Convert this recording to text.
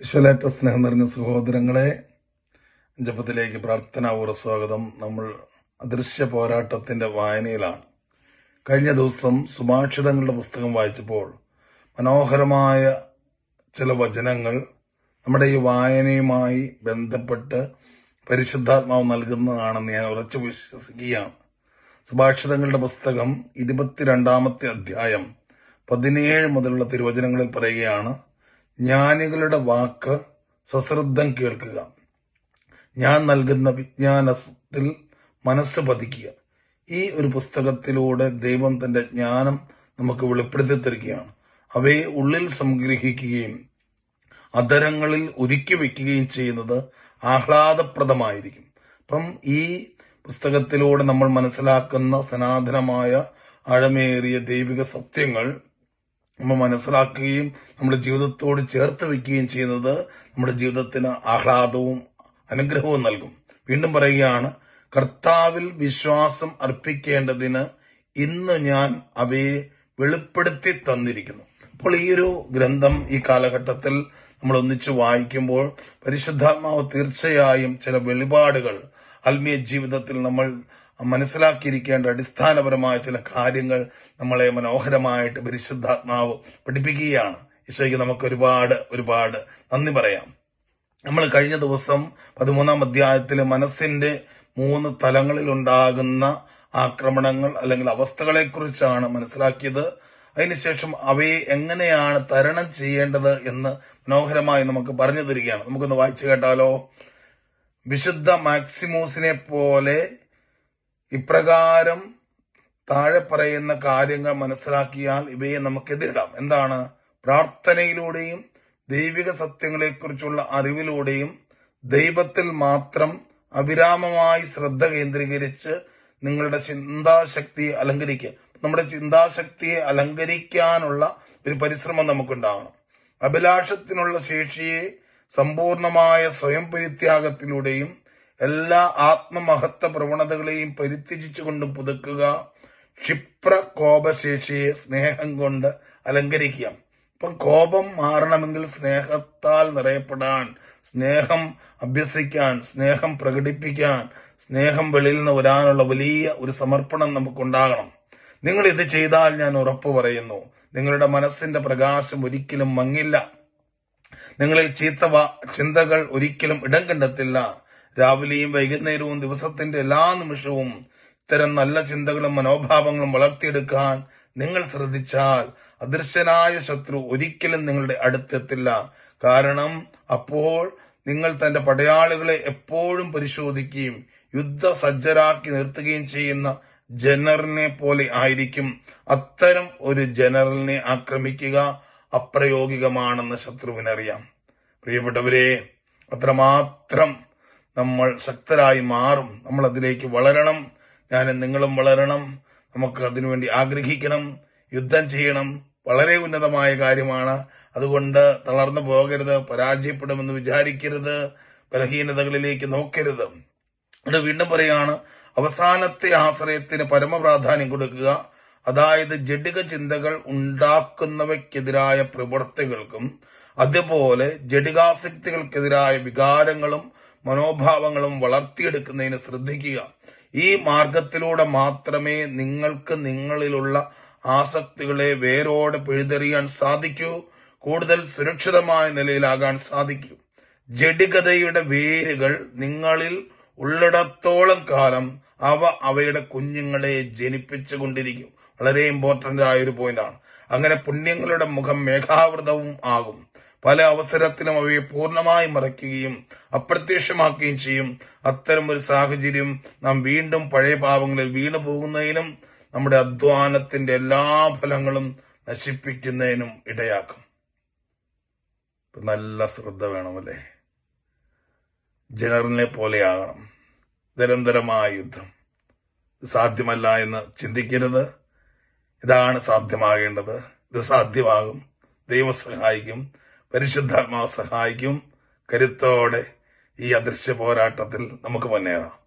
വിശ്വലേറ്റ സ്നേഹം നിറഞ്ഞ സഹോദരങ്ങളെ ജപത്തിലേക്ക് പ്രാർത്ഥനാപൂർവ സ്വാഗതം. നമ്മൾ അദൃശ്യ പോരാട്ടത്തിന്റെ വായനയിലാണ്. കഴിഞ്ഞ ദിവസം സുഭാഷിതങ്ങളുടെ പുസ്തകം വായിച്ചപ്പോൾ മനോഹരമായ ചില വചനങ്ങൾ നമ്മുടെ ഈ വായനയുമായി ബന്ധപ്പെട്ട് പരിശുദ്ധാത്മാവ് നൽകുന്നതാണെന്ന് ഞാൻ ഉറച്ചു വിശ്വസിക്കുകയാണ്. സുഭാഷിതങ്ങളുടെ പുസ്തകം ഇരുപത്തിരണ്ടാമത്തെ അധ്യായം പതിനേഴ് മുതലുള്ള തിരുവചനങ്ങളിൽ പറയുകയാണ് ജ്ഞാനികളുടെ വാക്ക് സശ്രദ്ധം കേൾക്കുക. ഞാൻ നൽകുന്ന വിജ്ഞാനത്തിൽ മനസ്സ് പതിക്കുക. ഈ ഒരു പുസ്തകത്തിലൂടെ ദൈവം തന്റെ ജ്ഞാനം നമുക്ക് വെളിപ്പെടുത്തി തരികയാണ്. അവയെ ഉള്ളിൽ സംഗ്രഹിക്കുകയും അധരങ്ങളിൽ ഒരുക്കി വെക്കുകയും ചെയ്യുന്നത് ആഹ്ലാദപ്രദമായിരിക്കും. അപ്പം ഈ പുസ്തകത്തിലൂടെ നമ്മൾ മനസ്സിലാക്കുന്ന സനാതനമായ അഴമേറിയ ദൈവിക സത്യങ്ങൾ നമ്മൾ മനസ്സിലാക്കുകയും നമ്മുടെ ജീവിതത്തോട് ചേർത്ത് വെക്കുകയും ചെയ്യുന്നത് നമ്മുടെ ജീവിതത്തിന് ആഹ്ലാദവും അനുഗ്രഹവും നൽകും. വീണ്ടും പറയുകയാണ് കർത്താവിൽ വിശ്വാസം അർപ്പിക്കേണ്ടതിന് ഇന്ന് ഞാൻ അവയെ വെളിപ്പെടുത്തി തന്നിരിക്കുന്നു. അപ്പോൾ ഈ ഒരു ഗ്രന്ഥം ഈ കാലഘട്ടത്തിൽ നമ്മൾ ഒന്നിച്ച് വായിക്കുമ്പോൾ പരിശുദ്ധാത്മാവ് തീർച്ചയായും ചില വെളിപാടുകൾ ആത്മീയ ജീവിതത്തിൽ നമ്മൾ മനസ്സിലാക്കിയിരിക്കേണ്ട അടിസ്ഥാനപരമായ ചില കാര്യങ്ങൾ നമ്മളെ മനോഹരമായിട്ട് പരിശുദ്ധാത്മാവ് പഠിപ്പിക്കുകയാണ്. ഈശോയ്ക്ക് നമുക്ക് ഒരുപാട് ഒരുപാട് നന്ദി പറയാം. നമ്മൾ കഴിഞ്ഞ ദിവസം പതിമൂന്നാം അധ്യായത്തിൽ മനസ്സിന്റെ മൂന്ന് തലങ്ങളിൽ ഉണ്ടാകുന്ന ആക്രമണങ്ങൾ അല്ലെങ്കിൽ അവസ്ഥകളെ കുറിച്ചാണ് മനസ്സിലാക്കിയത് അതിനുശേഷം അവയെ എങ്ങനെയാണ് തരണം ചെയ്യേണ്ടത് എന്ന് മനോഹരമായി നമുക്ക് പറഞ്ഞു തരികയാണ്. നമുക്കൊന്ന് വായിച്ചു കേട്ടാലോ? വിശുദ്ധ മാക്സിമോസിനെ പോലെ ഇപ്രകാരം താഴെ പറയുന്ന കാര്യങ്ങൾ മനസ്സിലാക്കിയാൽ ഇവയെ നമുക്ക് എതിരിടാം. എന്താണ്? പ്രാർത്ഥനയിലൂടെയും ദൈവിക സത്യങ്ങളെക്കുറിച്ചുള്ള അറിവിലൂടെയും ദൈവത്തിൽ മാത്രം അവിരാമമായി ശ്രദ്ധ കേന്ദ്രീകരിച്ച് നിങ്ങളുടെ ചിന്താശക്തിയെ അലങ്കരിക്കുക. നമ്മുടെ ചിന്താശക്തിയെ അലങ്കരിക്കാനുള്ള ഒരു പരിശ്രമം നമുക്കുണ്ടാകണം അഭിലാഷത്തിനുള്ള ശേഷിയെ സമ്പൂർണമായ സ്വയം പരിത്യാഗത്തിലൂടെയും എല്ലാ ആത്മമഹത്വ പ്രവണതകളെയും പരിത്യജിച്ചുകൊണ്ട് പുതുക്കുക ക്ഷിപ്ര കോപശേഷിയെ സ്നേഹം കൊണ്ട് അലങ്കരിക്കുക. ഇപ്പം കോപം മാറണമെങ്കിൽ സ്നേഹത്താൽ നിറയപ്പെടാൻ സ്നേഹം അഭ്യസിക്കാൻ സ്നേഹം പ്രകടിപ്പിക്കാൻ സ്നേഹം വെളിയിൽ നിന്ന് വരാനുള്ള വലിയ ഒരു സമർപ്പണം നമുക്കുണ്ടാകണം. നിങ്ങൾ ഇത് ചെയ്താൽ ഞാൻ ഉറപ്പു പറയുന്നു നിങ്ങളുടെ മനസ്സിന്റെ പ്രകാശം ഒരിക്കലും മങ്ങില്ല. നിങ്ങളിൽ ചീത്ത ചിന്തകൾ ഒരിക്കലും ഇടം കണ്ടെത്തില്ല. രാവിലെയും വൈകുന്നേരവും ദിവസത്തിന്റെ എല്ലാ നിമിഷവും ഇത്തരം നല്ല ചിന്തകളും മനോഭാവങ്ങളും വളർത്തിയെടുക്കാൻ നിങ്ങൾ ശ്രദ്ധിച്ചാൽ അദൃശ്യനായ ശത്രു ഒരിക്കലും നിങ്ങളുടെ അടുത്തെത്തില്ല. കാരണം അപ്പോൾ നിങ്ങൾ തന്റെ പടയാളികളെ എപ്പോഴും പരിശോധിക്കുകയും യുദ്ധ സജ്ജരാക്കി നിർത്തുകയും ചെയ്യുന്ന ജനറലിനെ പോലെ ആയിരിക്കും. അത്തരം ഒരു ജനറലിനെ ആക്രമിക്കുക അപ്രയോഗികമാണെന്ന് ശത്രുവിനറിയാം. പ്രിയപ്പെട്ടവരെ അത്രമാത്രം നമ്മൾ ശക്തരായി മാറും. നമ്മൾ അതിലേക്ക് വളരണം. ഞാൻ നിങ്ങളും വളരണം. നമുക്ക് അതിനുവേണ്ടി ആഗ്രഹിക്കണം. യുദ്ധം ചെയ്യണം. വളരെ ഉന്നതമായ കാര്യമാണ്. അതുകൊണ്ട് തളർന്നു പോകരുത് പരാജയപ്പെടുമെന്ന് വിചാരിക്കരുത് ബലഹീനതകളിലേക്ക് നോക്കരുത്. ഇവിടെ വീണ്ടും പറയാണ് അവസാനത്തെ ആശ്രയത്തിന് പരമപ്രാധാന്യം കൊടുക്കുക. അതായത് ജഡിക ചിന്തകൾ ഉണ്ടാക്കുന്നവയ്ക്കെതിരായ പ്രവൃത്തികൾക്കും അതുപോലെ ജഡികാസക്തികൾക്കെതിരായ വികാരങ്ങളും മനോഭാവങ്ങളും വളർത്തിയെടുക്കുന്നതിന് ശ്രദ്ധിക്കുക. ഈ മാർഗത്തിലൂടെ മാത്രമേ നിങ്ങൾക്ക് നിങ്ങളിലുള്ള ആസക്തികളെ വേരോടെ പിഴുതെറിയാൻ സാധിക്കൂ കൂടുതൽ സുരക്ഷിതമായ നിലയിലാകാൻ സാധിക്കൂ. ജഡികതയുടെ വേരുകൾ നിങ്ങളിൽ ഉള്ളിടത്തോളം കാലം അവ അവയുടെ കുഞ്ഞുങ്ങളെ ജനിപ്പിച്ചുകൊണ്ടിരിക്കും. വളരെ ഇമ്പോർട്ടന്റ് ആയ ഒരു പോയിന്റാണ് അങ്ങനെ പുണ്യങ്ങളുടെ മുഖം മേഘാവൃതവും ആകും. പല അവസരത്തിലും അവയെ പൂർണമായി മറയ്ക്കുകയും അപ്രത്യക്ഷമാക്കുകയും ചെയ്യും. അത്തരം ഒരു സാഹചര്യം നാം വീണ്ടും പഴയ പാവങ്ങളിൽ വീണു പോകുന്നതിനും നമ്മുടെ അധ്വാനത്തിന്റെ എല്ലാ ഫലങ്ങളും നശിപ്പിക്കുന്നതിനും ഇടയാക്കും. നല്ല ശ്രദ്ധ വേണം വേണമല്ലേ? ജനറലിനെ പോലെയാകണം. നിരന്തരമായ യുദ്ധം. സാധ്യമല്ല എന്ന് ചിന്തിക്കരുത്. ഇതാണ് സാധ്യമാകേണ്ടത്. ഇത് സാധ്യമാകും. ദൈവം സഹായിക്കും. പരിശുദ്ധാത്മാവ് സഹായിക്കും. കരുത്തോടെ ഈ അദൃശ്യ പോരാട്ടത്തിൽ നമുക്ക് മുന്നേറാം.